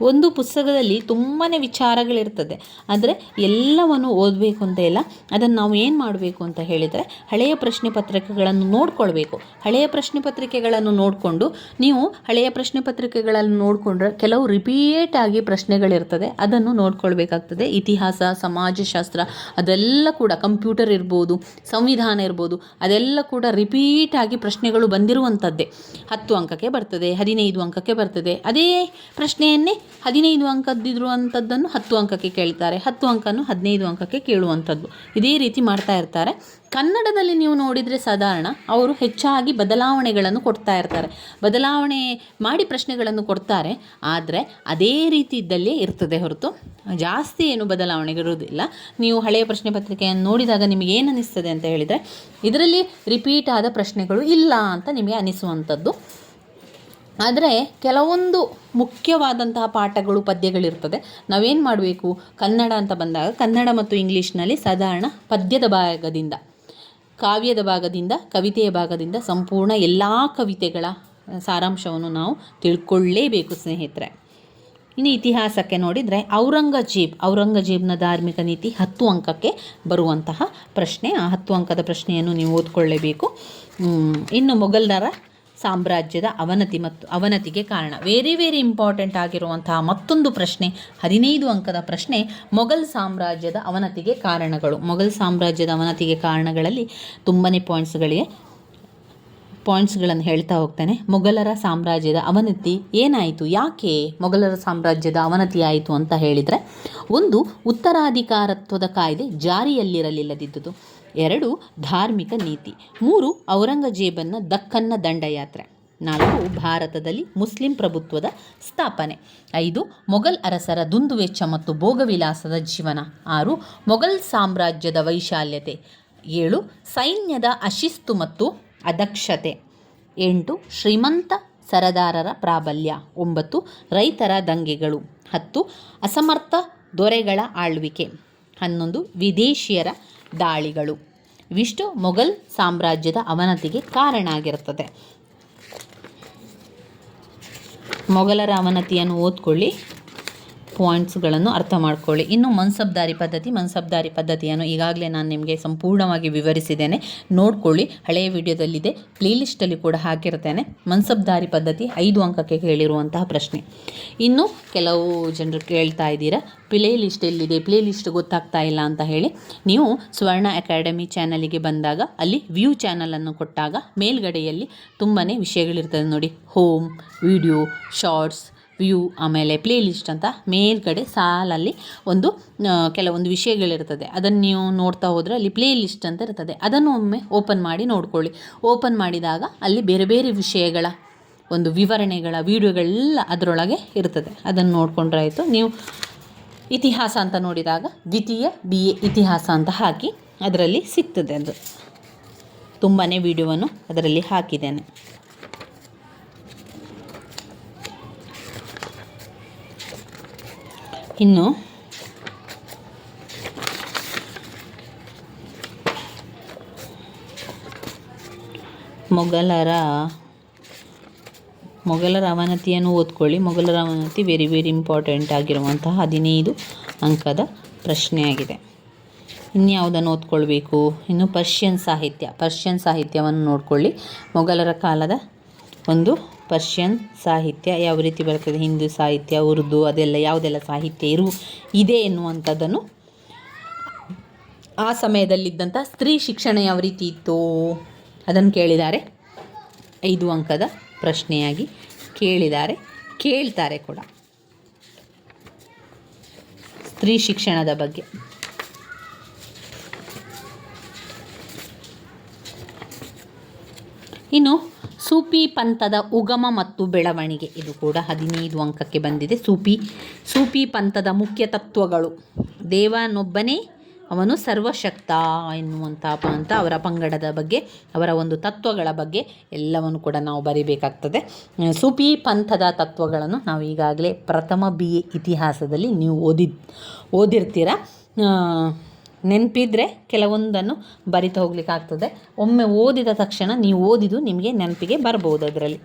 ಒಂದು ಪುಸ್ತಕದಲ್ಲಿ ತುಂಬಾ ವಿಚಾರಗಳಿರ್ತದೆ. ಆದರೆ ಎಲ್ಲವನ್ನು ಓದಬೇಕು ಅಂತ ಇಲ್ಲ. ಅದನ್ನು ನಾವು ಏನು ಮಾಡಬೇಕು ಅಂತ ಹೇಳಿದರೆ ಹಳೆಯ ಪ್ರಶ್ನೆ ಪತ್ರಿಕೆಗಳನ್ನು ನೋಡ್ಕೊಳ್ಬೇಕು. ಹಳೆಯ ಪ್ರಶ್ನೆ ಪತ್ರಿಕೆಗಳನ್ನು ನೋಡಿಕೊಂಡು ನೀವು ಹಳೆಯ ಪ್ರಶ್ನೆ ಪತ್ರಿಕೆಗಳನ್ನು ನೋಡಿಕೊಂಡ್ರೆ ಕೆಲವು ರಿಪೀಟ್ ಆಗಿ ಪ್ರಶ್ನೆಗಳಿರ್ತದೆ. ಅದನ್ನು ನೋಡ್ಕೊಳ್ಬೇಕಾಗ್ತದೆ. ಇತಿಹಾಸ, ಸಮಾಜಶಾಸ್ತ್ರ, ಅದೆಲ್ಲ ಕೂಡ ಕಂಪ್ಯೂಟರ್ ಇರ್ಬೋದು, ಸಂವಿಧಾನ ಇರ್ಬೋದು, ಅದೆಲ್ಲ ಕೂಡ ರಿಪೀಟ್ ಆಗಿ ಪ್ರಶ್ನೆಗಳು ಬಂದಿರುವಂಥದ್ದೇ. ಹತ್ತು ಅಂಕಕ್ಕೆ ಬರ್ತದೆ, ಹದಿನೈದು ಅಂಕಕ್ಕೆ ಬರ್ತದೆ. ಅದೇ ಪ್ರಶ್ನೆಯನ್ನೇ ಹದಿನೈದು ಅಂಕದ್ದಿರುವಂಥದ್ದನ್ನು ಹತ್ತು ಅಂಕಕ್ಕೆ ಕೇಳ್ತಾರೆ. ಹತ್ತು ಅಂಕನ್ನು ಹದಿನೈದು ಅಂಕಕ್ಕೆ ಕೇಳುವಂಥದ್ದು. ಇದೇ ರೀತಿ ಮಾಡ್ತಾ ಇರ್ತಾರೆ. ಕನ್ನಡದಲ್ಲಿ ನೀವು ನೋಡಿದರೆ ಸಾಧಾರಣ ಅವರು ಹೆಚ್ಚಾಗಿ ಬದಲಾವಣೆಗಳನ್ನು ಕೊಡ್ತಾ ಇರ್ತಾರೆ. ಬದಲಾವಣೆ ಮಾಡಿ ಪ್ರಶ್ನೆಗಳನ್ನು ಕೊಡ್ತಾರೆ. ಆದರೆ ಅದೇ ರೀತಿ ಇದ್ದಲ್ಲೇ ಇರ್ತದೆ ಹೊರತು ಜಾಸ್ತಿ ಏನು ಬದಲಾವಣೆಗಳಿರುವುದಿಲ್ಲ ನೀವು ಹಳೆಯ ಪ್ರಶ್ನೆ ಪತ್ರಿಕೆಯನ್ನು ನೋಡಿದಾಗ ನಿಮಗೆ ಏನು ಅನ್ನಿಸ್ತದೆ ಅಂತ ಹೇಳಿದರೆ, ಇದರಲ್ಲಿ ರಿಪೀಟ್ ಆದ ಪ್ರಶ್ನೆಗಳು ಇಲ್ಲ ಅಂತ ನಿಮಗೆ ಅನಿಸುವಂಥದ್ದು. ಆದರೆ ಕೆಲವೊಂದು ಮುಖ್ಯವಾದಂತಹ ಪಾಠಗಳು, ಪದ್ಯಗಳಿರ್ತದೆ. ನಾವೇನು ಮಾಡಬೇಕು? ಕನ್ನಡ ಅಂತ ಬಂದಾಗ, ಕನ್ನಡ ಮತ್ತು ಇಂಗ್ಲೀಷ್ನಲ್ಲಿ ಸಾಧಾರಣ ಪದ್ಯದ ಭಾಗದಿಂದ, ಕಾವ್ಯದ ಭಾಗದಿಂದ, ಕವಿತೆಯ ಭಾಗದಿಂದ ಸಂಪೂರ್ಣ ಎಲ್ಲ ಕವಿತೆಗಳ ಸಾರಾಂಶವನ್ನು ನಾವು ತಿಳ್ಕೊಳ್ಳೇಬೇಕು ಸ್ನೇಹಿತರೆ. ಇನ್ನು ಇತಿಹಾಸಕ್ಕೆ ನೋಡಿದರೆ ಔರಂಗಜೇಬ್, ಔರಂಗಜೇಬ್ನ ಧಾರ್ಮಿಕ ನೀತಿ ಹತ್ತು ಅಂಕಕ್ಕೆ ಬರುವಂತಹ ಪ್ರಶ್ನೆ. ಆ ಹತ್ತು ಅಂಕದ ಪ್ರಶ್ನೆಯನ್ನು ನೀವು ಓದ್ಕೊಳ್ಳೇಬೇಕು. ಇನ್ನು ಮೊಘಲರ ಸಾಮ್ರಾಜ್ಯದ ಅವನತಿ ಮತ್ತು ಅವನತಿಗೆ ಕಾರಣ. ವೆರಿ ವೆರಿ ಇಂಪಾರ್ಟೆಂಟ್ ಆಗಿರುವಂತಹ ಮತ್ತೊಂದು ಪ್ರಶ್ನೆ, ಹದಿನೈದು ಅಂಕದ ಪ್ರಶ್ನೆ, ಮೊಘಲ್ ಸಾಮ್ರಾಜ್ಯದ ಅವನತಿಗೆ ಕಾರಣಗಳು. ಮೊಘಲ್ ಸಾಮ್ರಾಜ್ಯದ ಅವನತಿಗೆ ಕಾರಣಗಳಲ್ಲಿ ತುಂಬನೇ ಪಾಯಿಂಟ್ಸ್ಗಳಿಗೆ ಪಾಯಿಂಟ್ಸ್ಗಳನ್ನು ಹೇಳ್ತಾ ಹೋಗ್ತಾನೆ. ಮೊಘಲರ ಸಾಮ್ರಾಜ್ಯದ ಅವನತಿ ಏನಾಯಿತು? ಯಾಕೆ ಮೊಘಲರ ಸಾಮ್ರಾಜ್ಯದ ಅವನತಿ ಆಯಿತು ಅಂತ ಹೇಳಿದರೆ, ಒಂದು ಉತ್ತರಾಧಿಕಾರತ್ವದ ಕಾಯ್ದೆ ಜಾರಿಯಲ್ಲಿರಲಿಲ್ಲದಿದ್ದುದು. ಎರಡು, ಧಾರ್ಮಿಕ ನೀತಿ. ಮೂರು ಔರಂಗಜೇಬನ ದಕ್ಕನ್ನ ದಂಡಯಾತ್ರೆ. ನಾಲ್ಕು, ಭಾರತದಲ್ಲಿ ಮುಸ್ಲಿಂ ಪ್ರಭುತ್ವದ ಸ್ಥಾಪನೆ. ಐದು, ಮೊಘಲ್ ಅರಸರ ದುಂದುವೆಚ್ಚ ಮತ್ತು ಭೋಗವಿಲಾಸದ ಜೀವನ. ಆರು, ಮೊಘಲ್ ಸಾಮ್ರಾಜ್ಯದ ವೈಶಾಲ್ಯತೆ. ಏಳು, ಸೈನ್ಯದ ಅಶಿಸ್ತು ಮತ್ತು ಅದಕ್ಷತೆ. ಎಂಟು, ಶ್ರೀಮಂತ ಸರದಾರರ ಪ್ರಾಬಲ್ಯ. ಒಂಬತ್ತು, ರೈತರ ದಂಗೆಗಳು. ಹತ್ತು, ಅಸಮರ್ಥ ದೊರೆಗಳ ಆಳ್ವಿಕೆ. ಹನ್ನೊಂದು, ವಿದೇಶಿಯರ ದಾಳಿಗಳು. ಇವಿಷ್ಟು ಮೊಘಲ್ ಸಾಮ್ರಾಜ್ಯದ ಅವನತಿಗೆ ಕಾರಣ ಆಗಿರುತ್ತದೆ ಮೊಘಲರ ಅವನತಿಯನ್ನು ಓದ್ಕೊಳ್ಳಿ. ಪಾಯಿಂಟ್ಸ್ಗಳನ್ನು ಅರ್ಥ ಮಾಡ್ಕೊಳ್ಳಿ. ಇನ್ನು ಮನ್ಸಬ್ದಾರಿ ಪದ್ಧತಿ, ಮನ್ಸಬ್ದಾರಿ ಪದ್ಧತಿಯನ್ನು ಈಗಾಗಲೇ ನಾನು ನಿಮಗೆ ಸಂಪೂರ್ಣವಾಗಿ ವಿವರಿಸಿದ್ದೇನೆ. ನೋಡ್ಕೊಳ್ಳಿ, ಹಳೆಯ ವಿಡಿಯೋದಲ್ಲಿದೆ, ಪ್ಲೇಲಿಸ್ಟಲ್ಲಿ ಕೂಡ ಹಾಕಿರ್ತೇನೆ. ಮನ್ಸಬ್ದಾರಿ ಪದ್ಧತಿ ಐದು ಅಂಕಕ್ಕೆ ಕೇಳಿರುವಂತಹ ಪ್ರಶ್ನೆ. ಇನ್ನು ಕೆಲವು ಜನರು ಕೇಳ್ತಾ ಇದ್ದೀರಾ ಪ್ಲೇ ಲಿಸ್ಟ್ ಎಲ್ಲಿದೆ ಪ್ಲೇ ಲಿಸ್ಟ್ ಗೊತ್ತಾಗ್ತಾ ಇಲ್ಲ ಅಂತ ಹೇಳಿ. ನೀವು ಸ್ವರ್ಣ ಅಕಾಡೆಮಿ ಚಾನಲಿಗೆ ಬಂದಾಗ, ಅಲ್ಲಿ ವ್ಯೂ ಚಾನಲನ್ನು ಕೊಟ್ಟಾಗ ಮೇಲ್ಗಡೆಯಲ್ಲಿ ತುಂಬಾ ವಿಷಯಗಳಿರ್ತದೆ ನೋಡಿ. ಹೋಮ್, ವಿಡಿಯೋ, ಶಾರ್ಟ್ಸ್ ವ್ಯೂ, ಆಮೇಲೆ ಪ್ಲೇ ಲಿಸ್ಟ್ ಅಂತ ಮೇಲ್ಗಡೆ ಸಾಲಲ್ಲಿ ಒಂದು ಕೆಲವೊಂದು ವಿಷಯಗಳಿರ್ತದೆ. ಅದನ್ನು ನೀವು ನೋಡ್ತಾ ಹೋದರೆ ಅಲ್ಲಿ ಪ್ಲೇ ಲಿಸ್ಟ್ ಅಂತ ಇರ್ತದೆ. ಅದನ್ನು ಒಮ್ಮೆ ಓಪನ್ ಮಾಡಿ ನೋಡ್ಕೊಳ್ಳಿ. ಓಪನ್ ಮಾಡಿದಾಗ ಅಲ್ಲಿ ಬೇರೆ ಬೇರೆ ವಿಷಯಗಳ ಒಂದು ವಿವರಣೆಗಳ, ವಿಡಿಯೋಗಳೆಲ್ಲ ಅದರೊಳಗೆ ಇರ್ತದೆ. ಅದನ್ನು ನೋಡಿಕೊಂಡ್ರೆ ಆಯಿತು. ನೀವು ಇತಿಹಾಸ ಅಂತ ನೋಡಿದಾಗ ದ್ವಿತೀಯ ಬಿ ಎ ಇತಿಹಾಸ ಅಂತ ಹಾಕಿ ಅದರಲ್ಲಿ ಸಿಗ್ತದೆ ಅದು. ತುಂಬಾ ವಿಡಿಯೋವನ್ನು ಅದರಲ್ಲಿ ಹಾಕಿದ್ದೇನೆ. ಇನ್ನು ಮೊಘಲರ ಮೊಘಲರ ಅವನತಿಯನ್ನು ಓದ್ಕೊಳ್ಳಿ. ಮೊಘಲರ ಅವನತಿ ವೆರಿ ವೆರಿ ಇಂಪಾರ್ಟೆಂಟ್ ಆಗಿರುವಂತಹ ಹದಿನೈದು ಅಂಕದ ಪ್ರಶ್ನೆಯಾಗಿದೆ. ಇನ್ಯಾವುದನ್ನು ಓದ್ಕೊಳ್ಬೇಕು? ಇನ್ನು ಪರ್ಷಿಯನ್ ಸಾಹಿತ್ಯ. ಪರ್ಷಿಯನ್ ಸಾಹಿತ್ಯವನ್ನು ನೋಡ್ಕೊಳ್ಳಿ. ಮೊಘಲರ ಕಾಲದ ಒಂದು ಪರ್ಷಿಯನ್ ಸಾಹಿತ್ಯ ಯಾವ ರೀತಿ ಬರ್ತದೆ? ಹಿಂದೂ ಸಾಹಿತ್ಯ, ಉರ್ದು, ಅದೆಲ್ಲ ಯಾವುದೆಲ್ಲ ಸಾಹಿತ್ಯ ಇರು, ಇದೆ ಎನ್ನುವಂಥದ್ದನ್ನು ಆ ಸಮಯದಲ್ಲಿದ್ದಂಥ ಸ್ತ್ರೀ ಶಿಕ್ಷಣ ಯಾವ ರೀತಿ ಇತ್ತು? ಅದನ್ನು ಕೇಳಿದ್ದಾರೆ. ಐದು ಅಂಕದ ಪ್ರಶ್ನೆಯಾಗಿ ಕೇಳಿದ್ದಾರೆ. ಕೇಳ್ತಾರೆ ಕೂಡ. ಸ್ತ್ರೀ ಶಿಕ್ಷಣದ ಬಗ್ಗೆ. ಇನ್ನು ಸೂಫಿ ಪಂಥದ ಉಗಮ ಮತ್ತು ಬೆಳವಣಿಗೆ. ಇದು ಕೂಡ ಹದಿನೈದು ಅಂಕಕ್ಕೆ ಬಂದಿದೆ. ಸೂಫಿ ಸೂಫಿ ಪಂಥದ ಮುಖ್ಯ ತತ್ವಗಳು. ದೇವನೊಬ್ಬನೇ ಅವನು ಸರ್ವಶಕ್ತ ಎನ್ನುವಂಥ ಪಂಥ ಅವರ ಪಂಗಡದ ಬಗ್ಗೆ, ಅವರ ಒಂದು ತತ್ವಗಳ ಬಗ್ಗೆ ಎಲ್ಲವನ್ನು ಕೂಡ ನಾವು ಬರೀಬೇಕಾಗ್ತದೆ. ಸೂಪಿ ಪಂಥದ ತತ್ವಗಳನ್ನು ನಾವು ಈಗಾಗಲೇ ಪ್ರಥಮ ಬಿ ಎ ಇತಿಹಾಸದಲ್ಲಿ ನೀವು ಓದಿ, ಓದಿರ್ತೀರ? ನೆನಪಿದ್ರೆ ಕೆಲವೊಂದನ್ನು ಬರಿತಾ ಹೋಗ್ಲಿಕ್ಕಾಗ್ತದೆ. ಒಮ್ಮೆ ಓದಿದ ತಕ್ಷಣ ನೀವು ಓದಿದ್ದು ನಿಮಗೆ ನೆನಪಿಗೆ ಬರಬಹುದು ಅದರಲ್ಲಿ.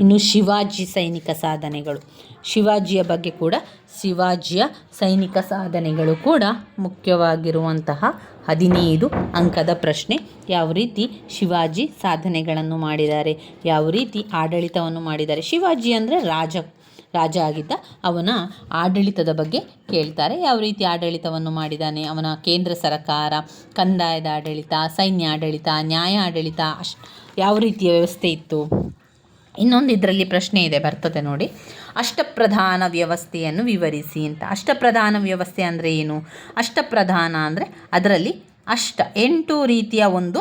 ಇನ್ನು ಶಿವಾಜಿ ಸೈನಿಕ ಸಾಧನೆಗಳು. ಶಿವಾಜಿಯ ಬಗ್ಗೆ ಕೂಡ ಶಿವಾಜಿಯ ಸೈನಿಕ ಸಾಧನೆಗಳು ಕೂಡ ಮುಖ್ಯವಾಗಿರುವಂತಹ ಹದಿನೈದು ಅಂಕದ ಪ್ರಶ್ನೆ. ಯಾವ ರೀತಿ ಶಿವಾಜಿ ಸಾಧನೆಗಳನ್ನು ಮಾಡಿದ್ದಾರೆ? ಯಾವ ರೀತಿ ಆಡಳಿತವನ್ನು ಮಾಡಿದ್ದಾರೆ? ಶಿವಾಜಿ ಅಂದರೆ ರಾಜ ರಾಜ ಆಗಿದ್ದ ಅವನ ಆಡಳಿತದ ಬಗ್ಗೆ ಕೇಳ್ತಾರೆ. ಯಾವ ರೀತಿ ಆಡಳಿತವನ್ನು ಮಾಡಿದ್ದಾನೆ? ಅವನ ಕೇಂದ್ರ ಸರ್ಕಾರ, ಕಂದಾಯದ ಆಡಳಿತ, ಸೈನ್ಯ ಆಡಳಿತ, ನ್ಯಾಯ ಆಡಳಿತ ಯಾವ ರೀತಿಯ ವ್ಯವಸ್ಥೆ ಇತ್ತು? ಇನ್ನೊಂದು ಇದರಲ್ಲಿ ಪ್ರಶ್ನೆ ಇದೆ, ಬರ್ತದೆ ನೋಡಿ. ಅಷ್ಟಪ್ರಧಾನ ವ್ಯವಸ್ಥೆಯನ್ನು ವಿವರಿಸಿ ಅಂತ. ಅಷ್ಟಪ್ರಧಾನ ವ್ಯವಸ್ಥೆ ಅಂದರೆ ಏನು? ಅಷ್ಟಪ್ರಧಾನ ಅಂದರೆ ಅದರಲ್ಲಿ ಅಷ್ಟ, ಎಂಟು ರೀತಿಯ ಒಂದು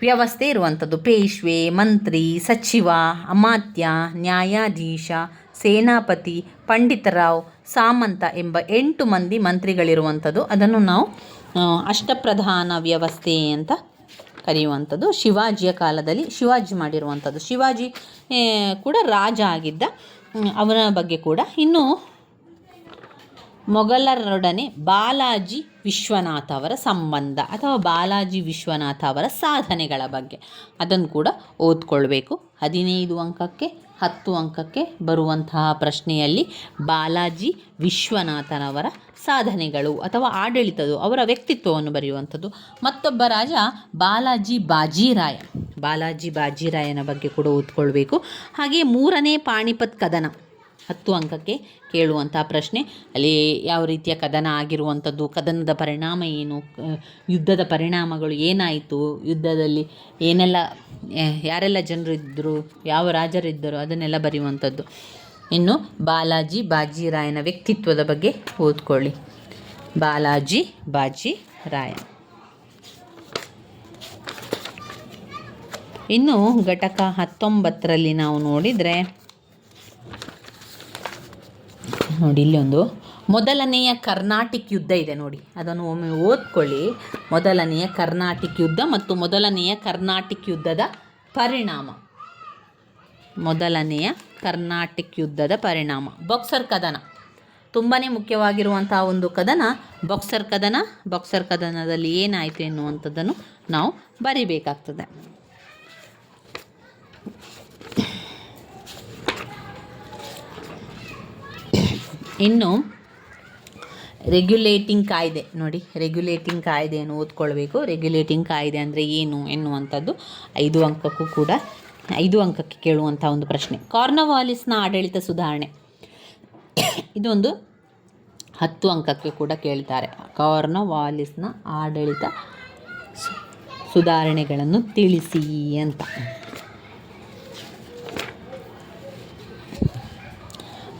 ವ್ಯವಸ್ಥೆ ಇರುವಂಥದ್ದು. ಪೇಶ್ವೆ, ಮಂತ್ರಿ, ಸಚಿವ, ಅಮಾತ್ಯ, ನ್ಯಾಯಾಧೀಶ, ಸೇನಾಪತಿ, ಪಂಡಿತರಾವ್, ಸಾಮಂತ ಎಂಬ ಎಂಟು ಮಂದಿ ಮಂತ್ರಿಗಳಿರುವಂಥದ್ದು. ಅದನ್ನು ನಾವು ಅಷ್ಟಪ್ರಧಾನ ವ್ಯವಸ್ಥೆ ಅಂತ ಕರೆಯುವಂಥದ್ದು ಶಿವಾಜಿಯ ಕಾಲದಲ್ಲಿ ಶಿವಾಜಿ ಮಾಡಿರುವಂಥದ್ದು. ಶಿವಾಜಿ ಕೂಡ ರಾಜ ಆಗಿದ್ದ. ಅವನ ಬಗ್ಗೆ ಕೂಡ ಇನ್ನು ಮೊಘಲರೊಡನೆ ಬಾಲಾಜಿ ವಿಶ್ವನಾಥ ಅವರ ಸಂಬಂಧ ಅಥವಾ ಬಾಲಾಜಿ ವಿಶ್ವನಾಥ ಅವರ ಸಾಧನೆಗಳ ಬಗ್ಗೆ ಅದನ್ನು ಕೂಡ ಓದ್ಕೊಳ್ಬೇಕು. ಹದಿನೈದು ಅಂಕಕ್ಕೆ ಹತ್ತು ಅಂಕಕ್ಕೆ ಬರುವಂತಹ ಪ್ರಶ್ನೆಯಲ್ಲಿ ಬಾಲಾಜಿ ವಿಶ್ವನಾಥನವರ ಸಾಧನೆಗಳು ಅಥವಾ ಆಡಳಿತದು ಅವರ ವ್ಯಕ್ತಿತ್ವವನ್ನು ಬರೆಯುವಂಥದ್ದು. ಮತ್ತೊಬ್ಬ ರಾಜ ಬಾಲಾಜಿ ಬಾಜಿರಾಯ ಬಾಲಾಜಿ ಬಾಜಿರಾಯನ ಬಗ್ಗೆ ಕೂಡ ಓದ್ಕೊಳ್ಬೇಕು. ಹಾಗೆ ಮೂರನೇ ಪಾಣಿಪತ್ ಕದನ. ಹತ್ತು ಅಂಕಕ್ಕೆ ಕೇಳುವಂಥ ಪ್ರಶ್ನೆ. ಅಲ್ಲಿ ಯಾವ ರೀತಿಯ ಕದನ ಆಗಿರುವಂಥದ್ದು, ಕದನದ ಪರಿಣಾಮ ಏನು ಯುದ್ಧದ ಪರಿಣಾಮಗಳು ಏನಾಯಿತು, ಯುದ್ಧದಲ್ಲಿ ಏನೆಲ್ಲ ಯಾರೆಲ್ಲ ಜನರು ಇದ್ದರು ಯಾವ ರಾಜರಿದ್ದರು, ಅದನ್ನೆಲ್ಲ ಬರೆಯುವಂಥದ್ದು. ಇನ್ನು ಬಾಲಾಜಿ ಬಾಜಿರಾಯನ ವ್ಯಕ್ತಿತ್ವದ ಬಗ್ಗೆ ಓದ್ಕೊಳ್ಳಿ. ಬಾಲಾಜಿ ಬಾಜಿ ರಾಯ ಇನ್ನು ಘಟಕ ಹತ್ತೊಂಬತ್ತರಲ್ಲಿ ನಾವು ನೋಡಿದರೆ ನೋಡಿ, ಇಲ್ಲಿ ಒಂದು ಮೊದಲನೆಯ ಕರ್ನಾಟಿಕ್ ಯುದ್ಧ ಇದೆ ನೋಡಿ. ಅದನ್ನು ಒಮ್ಮೆ ಓದ್ಕೊಳ್ಳಿ. ಮೊದಲನೆಯ ಕರ್ನಾಟಿಕ್ ಯುದ್ಧ ಮತ್ತು ಮೊದಲನೆಯ ಕರ್ನಾಟಿಕ್ ಯುದ್ಧದ ಪರಿಣಾಮ. ಮೊದಲನೆಯ ಕರ್ನಾಟಿಕ್ ಯುದ್ಧದ ಪರಿಣಾಮ. ಬಾಕ್ಸರ್ ಕದನ. ತುಂಬಾ ಮುಖ್ಯವಾಗಿರುವಂತಹ ಒಂದು ಕದನ, ಬಾಕ್ಸರ್ ಕದನ. ಬಾಕ್ಸರ್ ಕದನದಲ್ಲಿ ಏನಾಯಿತು ಎನ್ನುವಂಥದ್ದನ್ನು ನಾವು ಬರಿಬೇಕಾಗ್ತದೆ. ಇನ್ನು ರೆಗ್ಯುಲೇಟಿಂಗ್ ಕಾಯ್ದೆ ನೋಡಿ ರೆಗ್ಯುಲೇಟಿಂಗ್ ಕಾಯ್ದೆಯನ್ನು ಓದ್ಕೊಳ್ಬೇಕು. ರೆಗ್ಯುಲೇಟಿಂಗ್ ಕಾಯ್ದೆ ಅಂದರೆ ಏನು ಎನ್ನುವಂಥದ್ದು ಐದು ಅಂಕಕ್ಕೂ ಕೂಡ, ಐದು ಅಂಕಕ್ಕೆ ಕೇಳುವಂಥ ಒಂದು ಪ್ರಶ್ನೆ. ಕಾರ್ನವಾಲಿಸ್ನ ಆಡಳಿತ ಸುಧಾರಣೆ. ಇದೊಂದು ಹತ್ತು ಅಂಕಕ್ಕೆ ಕೂಡ ಕೇಳ್ತಾರೆ. ಕಾರ್ನವಾಲಿಸ್ನ ಆಡಳಿತ ಸುಧಾರಣೆಗಳನ್ನು ತಿಳಿಸಿ ಅಂತ.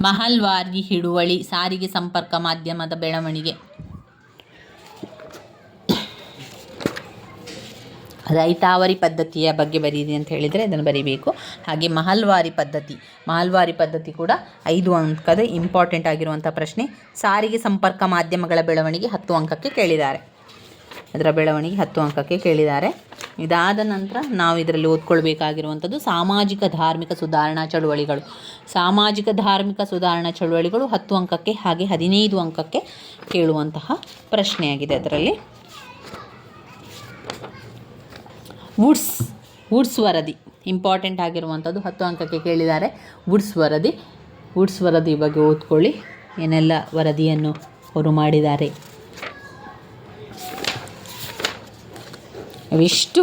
ಮಹಲ್ವಾರಿ ಹಿಡುವಳಿ, ಸಾರಿಗೆ ಸಂಪರ್ಕ ಮಾಧ್ಯಮದ ಬೆಳವಣಿಗೆ. ರೈತಾವರಿ ಪದ್ಧತಿಯ ಬಗ್ಗೆ ಬರೀರಿ ಅಂತ ಹೇಳಿದರೆ ಅದನ್ನು ಬರೀಬೇಕು. ಹಾಗೆ ಮಹಲ್ವಾರಿ ಪದ್ಧತಿ ಮಹಲ್ವಾರಿ ಪದ್ಧತಿ ಕೂಡ ಐದು ಅಂಕದ ಇಂಪಾರ್ಟೆಂಟ್ ಆಗಿರುವಂಥ ಪ್ರಶ್ನೆ. ಸಾರಿಗೆ ಸಂಪರ್ಕ ಮಾಧ್ಯಮಗಳ ಬೆಳವಣಿಗೆ ಹತ್ತು ಅಂಕಕ್ಕೆ ಕೇಳಿದ್ದಾರೆ. ಅದರ ಬೆಳವಣಿಗೆ ಹತ್ತು ಅಂಕಕ್ಕೆ ಕೇಳಿದ್ದಾರೆ. ಇದಾದ ನಂತರ ನಾವು ಇದರಲ್ಲಿ ಓದ್ಕೊಳ್ಬೇಕಾಗಿರುವಂಥದ್ದು ಸಾಮಾಜಿಕ ಧಾರ್ಮಿಕ ಸುಧಾರಣಾ ಚಳುವಳಿಗಳು. ಸಾಮಾಜಿಕ ಧಾರ್ಮಿಕ ಸುಧಾರಣಾ ಚಳುವಳಿಗಳು ಹತ್ತು ಅಂಕಕ್ಕೆ ಹಾಗೆ ಹದಿನೈದು ಅಂಕಕ್ಕೆ ಕೇಳುವಂತಹ ಪ್ರಶ್ನೆಯಾಗಿದೆ ಅದರಲ್ಲಿ. ವುಡ್ಸ್ ವುಡ್ಸ್ ವರದಿ. ಇಂಪಾರ್ಟೆಂಟ್ ಆಗಿರುವಂಥದ್ದು ಹತ್ತು ಅಂಕಕ್ಕೆ ಕೇಳಿದ್ದಾರೆ. ವುಡ್ಸ್ ವರದಿ. ವುಡ್ಸ್ ವರದಿ ಬಗ್ಗೆ ಓದ್ಕೊಳ್ಳಿ. ಏನೆಲ್ಲ ವರದಿಯನ್ನು ಅವರು ಮಾಡಿದ್ದಾರೆ? ಇವಿಷ್ಟು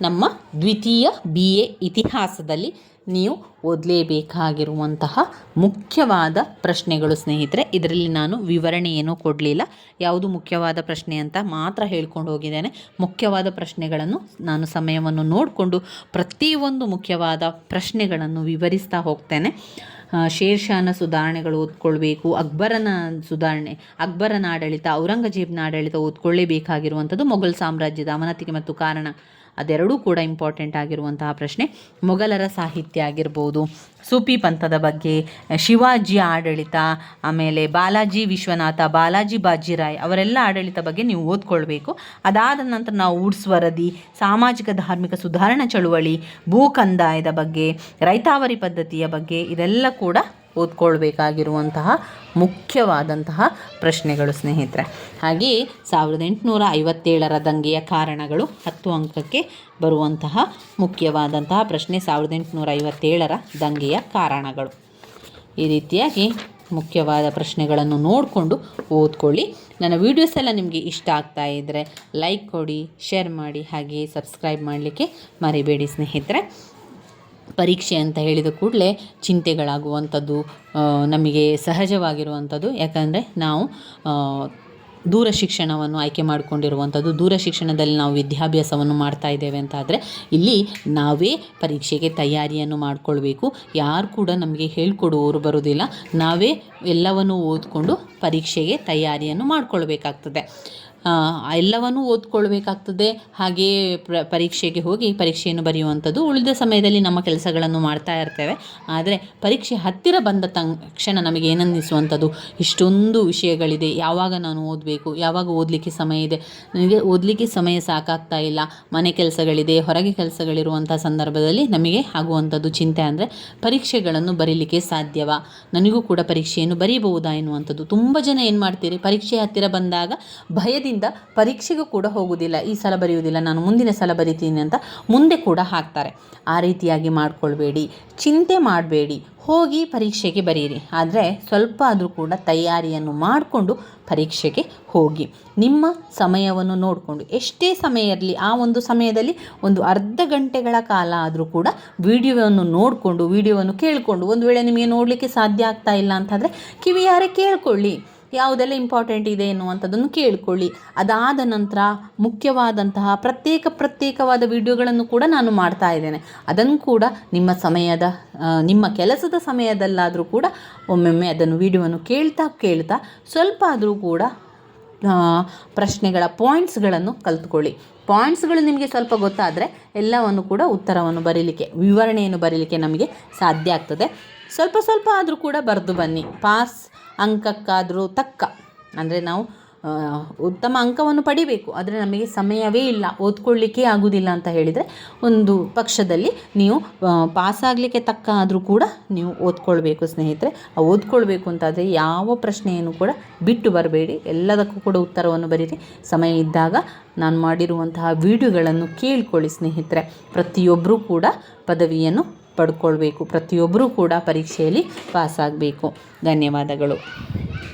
ನಮ್ಮ ದ್ವಿತೀಯ ಬಿ ಎ ಇತಿಹಾಸದಲ್ಲಿ ನೀವು ಓದಲೇಬೇಕಾಗಿರುವಂತಹ ಮುಖ್ಯವಾದ ಪ್ರಶ್ನೆಗಳು ಸ್ನೇಹಿತರೆ. ಇದರಲ್ಲಿ ನಾನು ವಿವರಣೆ ಏನೂ ಕೊಡಲಿಲ್ಲ. ಯಾವುದು ಮುಖ್ಯವಾದ ಪ್ರಶ್ನೆ ಅಂತ ಮಾತ್ರ ಹೇಳ್ಕೊಂಡು ಹೋಗಿದ್ದೇನೆ. ಮುಖ್ಯವಾದ ಪ್ರಶ್ನೆಗಳನ್ನು ನಾನು ಸಮಯವನ್ನು ನೋಡಿಕೊಂಡು ಪ್ರತಿಯೊಂದು ಮುಖ್ಯವಾದ ಪ್ರಶ್ನೆಗಳನ್ನು ವಿವರಿಸ್ತಾ ಹೋಗ್ತೇನೆ. ಶೇರ್ಷಾನ ಸುಧಾರಣೆಗಳು ಓದ್ಕೊಳ್ಬೇಕು, ಅಕ್ಬರನ ಸುಧಾರಣೆ, ಅಕ್ಬರನ ಆಡಳಿತ, ಔರಂಗಜೇಬ್ನ ಆಡಳಿತ ಓದ್ಕೊಳ್ಳೇಬೇಕಾಗಿರುವಂಥದ್ದು ಮೊಘಲ್ ಸಾಮ್ರಾಜ್ಯದ ಅವನತಿಗೆ ಮತ್ತು ಕಾರಣ. ಅದೆರಡೂ ಕೂಡ ಇಂಪಾರ್ಟೆಂಟ್ ಆಗಿರುವಂತಹ ಪ್ರಶ್ನೆ. ಮೊಘಲರ ಸಾಹಿತ್ಯ ಆಗಿರ್ಬೋದು, ಸೂಫಿ ಪಂಥದ ಬಗ್ಗೆ, ಶಿವಾಜಿ ಆಡಳಿತ, ಆಮೇಲೆ ಬಾಲಾಜಿ ವಿಶ್ವನಾಥ, ಬಾಲಾಜಿ ಬಾಜಿರಾಯ್ ಅವರೆಲ್ಲ ಆಡಳಿತ ಬಗ್ಗೆ ನೀವು ಓದ್ಕೊಳ್ಬೇಕು. ಅದಾದ ನಂತರ ನಾವು ಊಡ್ಸ್ ವರದಿ, ಸಾಮಾಜಿಕ ಧಾರ್ಮಿಕ ಸುಧಾರಣಾ ಚಳುವಳಿ ಭೂ ಕಂದಾಯದ ಬಗ್ಗೆ, ರೈತಾವರಿ ಪದ್ಧತಿಯ ಬಗ್ಗೆ ಇದೆಲ್ಲ ಕೂಡ ಓದ್ಕೊಳ್ಬೇಕಾಗಿರುವಂತಹ ಮುಖ್ಯವಾದಂತಹ ಪ್ರಶ್ನೆಗಳು ಸ್ನೇಹಿತರೆ. ಹಾಗೆಯೇ ಸಾವಿರದ ಎಂಟುನೂರ ಐವತ್ತೇಳರ ದಂಗೆಯ ಕಾರಣಗಳು ಹತ್ತು ಅಂಕಕ್ಕೆ ಬರುವಂತಹ ಮುಖ್ಯವಾದಂತಹ ಪ್ರಶ್ನೆ ಸಾವಿರದ ಎಂಟುನೂರ ಐವತ್ತೇಳರ ದಂಗೆಯ ಕಾರಣಗಳು. ಈ ರೀತಿಯಾಗಿ ಮುಖ್ಯವಾದ ಪ್ರಶ್ನೆಗಳನ್ನು ನೋಡಿಕೊಂಡು ಓದ್ಕೊಳ್ಳಿ. ನನ್ನ ವೀಡಿಯೋಸ್ ಎಲ್ಲ ನಿಮಗೆ ಇಷ್ಟ ಆಗ್ತಾ ಇದ್ದರೆ ಲೈಕ್ ಕೊಡಿ ಶೇರ್ ಮಾಡಿ, ಹಾಗೆಯೇ ಸಬ್ಸ್ಕ್ರೈಬ್ ಮಾಡಲಿಕ್ಕೆ ಮರಿಬೇಡಿ ಸ್ನೇಹಿತರೆ. ಪರೀಕ್ಷೆ ಅಂತ ಹೇಳಿದ ಕೂಡಲೇ ಚಿಂತೆಗಳಾಗುವಂಥದ್ದು ನಮಗೆ ಸಹಜವಾಗಿರುವಂಥದ್ದು. ಯಾಕಂದರೆ ನಾವು ದೂರ ಶಿಕ್ಷಣವನ್ನು ಆಯ್ಕೆ ಮಾಡಿಕೊಂಡಿರುವಂಥದ್ದು, ದೂರ ಶಿಕ್ಷಣದಲ್ಲಿ ನಾವು ವಿದ್ಯಾಭ್ಯಾಸವನ್ನು ಮಾಡ್ತಾ ಇದ್ದೇವೆ ಅಂತ ಆದರೆ ಇಲ್ಲಿ ನಾವೇ ಪರೀಕ್ಷೆಗೆ ತಯಾರಿಯನ್ನು ಮಾಡಿಕೊಳ್ಬೇಕು. ಯಾರು ಕೂಡ ನಮಗೆ ಹೇಳ್ಕೊಡುವವರು ಬರೋದಿಲ್ಲ ನಾವೇ ಎಲ್ಲವನ್ನು ಓದಿಕೊಂಡು ಪರೀಕ್ಷೆಗೆ ತಯಾರಿಯನ್ನು ಮಾಡಿಕೊಳ್ಬೇಕಾಗ್ತದೆ. ಎಲ್ಲವನ್ನೂ ಓದ್ಕೊಳ್ಬೇಕಾಗ್ತದೆ. ಹಾಗೆಯೇ ಪ್ರ, ಪರೀಕ್ಷೆಗೆ ಹೋಗಿ ಪರೀಕ್ಷೆಯನ್ನು ಬರೆಯುವಂಥದ್ದು ಉಳಿದ ಸಮಯದಲ್ಲಿ ನಮ್ಮ ಕೆಲಸಗಳನ್ನು ಮಾಡ್ತಾ ಇರ್ತೇವೆ. ಆದರೆ ಪರೀಕ್ಷೆ ಹತ್ತಿರ ಬಂದ ತಕ್ಷಣ ನಮಗೆ ಏನನ್ನಿಸುವಂಥದ್ದು ಇಷ್ಟೊಂದು ವಿಷಯಗಳಿದೆ. ಯಾವಾಗ ನಾನು ಓದಬೇಕು? ಯಾವಾಗ ಓದಲಿಕ್ಕೆ ಸಮಯ ಇದೆ? ನನಗೆ ಓದಲಿಕ್ಕೆ ಸಮಯ ಸಾಕಾಗ್ತಾ ಇಲ್ಲ. ಮನೆ ಕೆಲಸಗಳಿದೆ, ಹೊರಗೆ ಕೆಲಸಗಳಿರುವಂಥ ಸಂದರ್ಭದಲ್ಲಿ ನಮಗೆ ಆಗುವಂಥದ್ದು ಚಿಂತೆ ಅಂದರೆ ಪರೀಕ್ಷೆಗಳನ್ನು ಬರೀಲಿಕ್ಕೆ ಸಾಧ್ಯವಾ? ನನಗೂ ಕೂಡ ಪರೀಕ್ಷೆಯನ್ನು ಬರೀಬಹುದಾ ಎನ್ನುವಂಥದ್ದು. ತುಂಬ ಜನ ಏನು ಮಾಡ್ತೀರಿ ಪರೀಕ್ಷೆ ಹತ್ತಿರ ಬಂದಾಗ ಭಯದಿಂದ ಪರೀಕ್ಷೆಗೂ ಕೂಡ ಹೋಗುವುದಿಲ್ಲ. ಈ ಸಲ ಬರೆಯುವುದಿಲ್ಲ. ನಾನು ಮುಂದಿನ ಸಲ ಬರಿತೀನಿ ಅಂತ ಮುಂದೆ ಕೂಡ ಹಾಕ್ತಾರೆ. ಆ ರೀತಿಯಾಗಿ ಮಾಡಿಕೊಳ್ಬೇಡಿ. ಚಿಂತೆ ಮಾಡಬೇಡಿ. ಹೋಗಿ ಪರೀಕ್ಷೆಗೆ ಬರೀರಿ. ಆದರೆ ಸ್ವಲ್ಪ ಆದರೂ ಕೂಡ ತಯಾರಿಯನ್ನು ಮಾಡಿಕೊಂಡು ಪರೀಕ್ಷೆಗೆ ಹೋಗಿ. ನಿಮ್ಮ ಸಮಯವನ್ನು ನೋಡಿಕೊಂಡು. ಎಷ್ಟೇ ಸಮಯ ಇರಲಿ, ಆ ಒಂದು ಸಮಯದಲ್ಲಿ ಒಂದು ಅರ್ಧ ಗಂಟೆಗಳ ಕಾಲ ಆದರೂ ಕೂಡ ವಿಡಿಯೋವನ್ನು ನೋಡಿಕೊಂಡು, ವಿಡಿಯೋವನ್ನು ಕೇಳಿಕೊಂಡು, ಒಂದು ವೇಳೆ ನಿಮಗೆ ನೋಡಲಿಕ್ಕೆ ಸಾಧ್ಯ ಆಗ್ತಾ ಇಲ್ಲ ಅಂತಂದರೆ ಕಿವಿಯಾರೆ ಕೇಳ್ಕೊಳ್ಳಿ. ಯಾವುದೆಲ್ಲ ಇಂಪಾರ್ಟೆಂಟ್ ಇದೆ ಎನ್ನುವಂಥದ್ದನ್ನು ಕೇಳಿಕೊಳ್ಳಿ. ಅದಾದ ನಂತರ ಮುಖ್ಯವಾದಂತಹ ಪ್ರತ್ಯೇಕ ಪ್ರತ್ಯೇಕವಾದ ವಿಡಿಯೋಗಳನ್ನು ಕೂಡ ನಾನು ಮಾಡ್ತಾ ಇದ್ದೇನೆ. ಅದನ್ನು ಕೂಡ ನಿಮ್ಮ ಸಮಯದ ನಿಮ್ಮ ಕೆಲಸದ ಸಮಯದಲ್ಲಾದರೂ ಕೂಡ ಒಮ್ಮೊಮ್ಮೆ ಅದನ್ನು ವಿಡಿಯೋವನ್ನು ಕೇಳ್ತಾ ಕೇಳ್ತಾ ಸ್ವಲ್ಪ ಆದರೂ ಕೂಡ ಪ್ರಶ್ನೆಗಳ ಪಾಯಿಂಟ್ಸ್ಗಳನ್ನು ಕಲ್ತ್ಕೊಳ್ಳಿ. ಪಾಯಿಂಟ್ಸ್ಗಳು ನಿಮಗೆ ಸ್ವಲ್ಪ ಗೊತ್ತಾದರೆ ಎಲ್ಲವನ್ನು ಕೂಡ ಉತ್ತರವನ್ನು ಬರೀಲಿಕ್ಕೆ, ವಿವರಣೆಯನ್ನು ಬರೀಲಿಕ್ಕೆ ನಮಗೆ ಸಾಧ್ಯ ಆಗ್ತದೆ. ಸ್ವಲ್ಪ ಸ್ವಲ್ಪ ಆದರೂ ಕೂಡ ಬರೆದು ಬನ್ನಿ. ಪಾಸ್ ಅಂಕಕ್ಕಾದರೂ ತಕ್ಕ. ಅಂದರೆ ನಾವು ಉತ್ತಮ ಅಂಕವನ್ನು ಪಡಿಬೇಕು. ಆದರೆ ನಮಗೆ ಸಮಯವೇ ಇಲ್ಲ, ಓದ್ಕೊಳ್ಳಿಕ್ಕೆ ಆಗುವುದಿಲ್ಲ ಅಂತ ಹೇಳಿದರೆ ಒಂದು ಪಕ್ಷದಲ್ಲಿ ನೀವು ಪಾಸಾಗಲಿಕ್ಕೆ ತಕ್ಕ ಆದರೂ ಕೂಡ ನೀವು ಓದ್ಕೊಳ್ಬೇಕು ಸ್ನೇಹಿತರೆ. ಓದ್ಕೊಳ್ಬೇಕು ಅಂತಾದರೆ ಯಾವ ಪ್ರಶ್ನೆಯನ್ನು ಕೂಡ ಬಿಟ್ಟು ಬರಬೇಡಿ. ಎಲ್ಲದಕ್ಕೂ ಕೂಡ ಉತ್ತರವನ್ನು ಬರೀರಿ. ಸಮಯ ಇದ್ದಾಗ ನಾನು ಮಾಡಿರುವಂತಹ ವಿಡಿಯೋಗಳನ್ನು ಕೇಳ್ಕೊಳ್ಳಿ ಸ್ನೇಹಿತರೆ. ಪ್ರತಿಯೊಬ್ಬರೂ ಕೂಡ ಪದವಿಯನ್ನು ಪಡ್ಕೊಳ್ಬೇಕು. ಪ್ರತಿಯೊಬ್ಬರೂ ಕೂಡ ಪರೀಕ್ಷೆಯಲ್ಲಿ ಪಾಸಾಗಬೇಕು. ಧನ್ಯವಾದಗಳು.